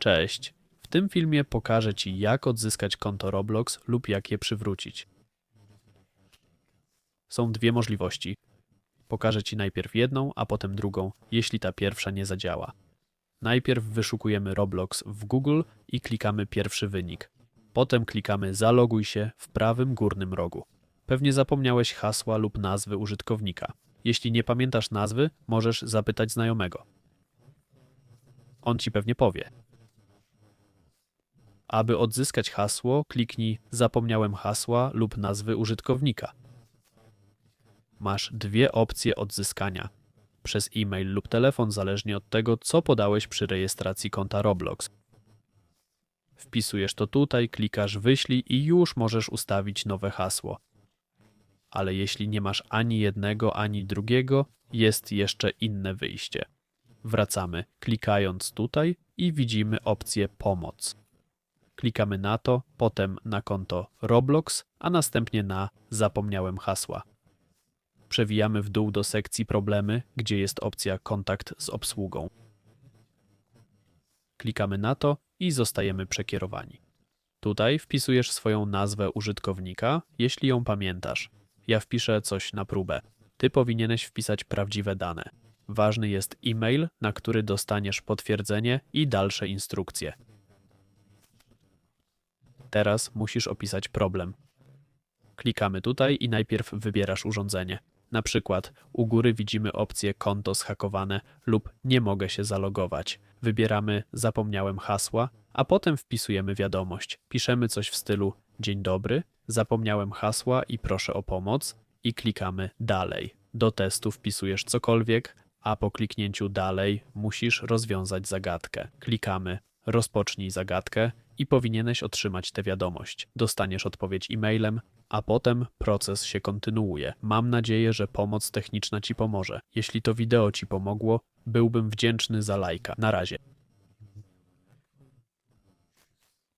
Cześć. W tym filmie pokażę Ci, jak odzyskać konto Roblox lub jak je przywrócić. Są dwie możliwości. Pokażę Ci najpierw jedną, a potem drugą, jeśli ta pierwsza nie zadziała. Najpierw wyszukujemy Roblox w Google i klikamy pierwszy wynik. Potem klikamy Zaloguj się w prawym górnym rogu. Pewnie zapomniałeś hasła lub nazwy użytkownika. Jeśli nie pamiętasz nazwy, możesz zapytać znajomego. On ci pewnie powie. Aby odzyskać hasło, kliknij Zapomniałem hasła lub nazwy użytkownika. Masz dwie opcje odzyskania: przez e-mail lub telefon, zależnie od tego, co podałeś przy rejestracji konta Roblox. Wpisujesz to tutaj, klikasz Wyślij i już możesz ustawić nowe hasło. Ale jeśli nie masz ani jednego, ani drugiego, jest jeszcze inne wyjście. Wracamy, klikając tutaj i widzimy opcję Pomoc. Klikamy na to, potem na konto Roblox, a następnie na Zapomniałem hasła. Przewijamy w dół do sekcji Problemy, gdzie jest opcja Kontakt z obsługą. Klikamy na to i zostajemy przekierowani. Tutaj wpisujesz swoją nazwę użytkownika, jeśli ją pamiętasz. Ja wpiszę coś na próbę. Ty powinieneś wpisać prawdziwe dane. Ważny jest e-mail, na który dostaniesz potwierdzenie i dalsze instrukcje. Teraz musisz opisać problem. Klikamy tutaj i najpierw wybierasz urządzenie. Na przykład u góry widzimy opcję konto zhakowane lub nie mogę się zalogować. Wybieramy zapomniałem hasła, a potem wpisujemy wiadomość. Piszemy coś w stylu dzień dobry, zapomniałem hasła i proszę o pomoc i klikamy dalej. Do testu wpisujesz cokolwiek, a po kliknięciu dalej musisz rozwiązać zagadkę. Klikamy rozpocznij zagadkę i powinieneś otrzymać tę wiadomość. Dostaniesz odpowiedź e-mailem, a potem proces się kontynuuje. Mam nadzieję, że pomoc techniczna Ci pomoże. Jeśli to wideo Ci pomogło, byłbym wdzięczny za lajka. Na razie.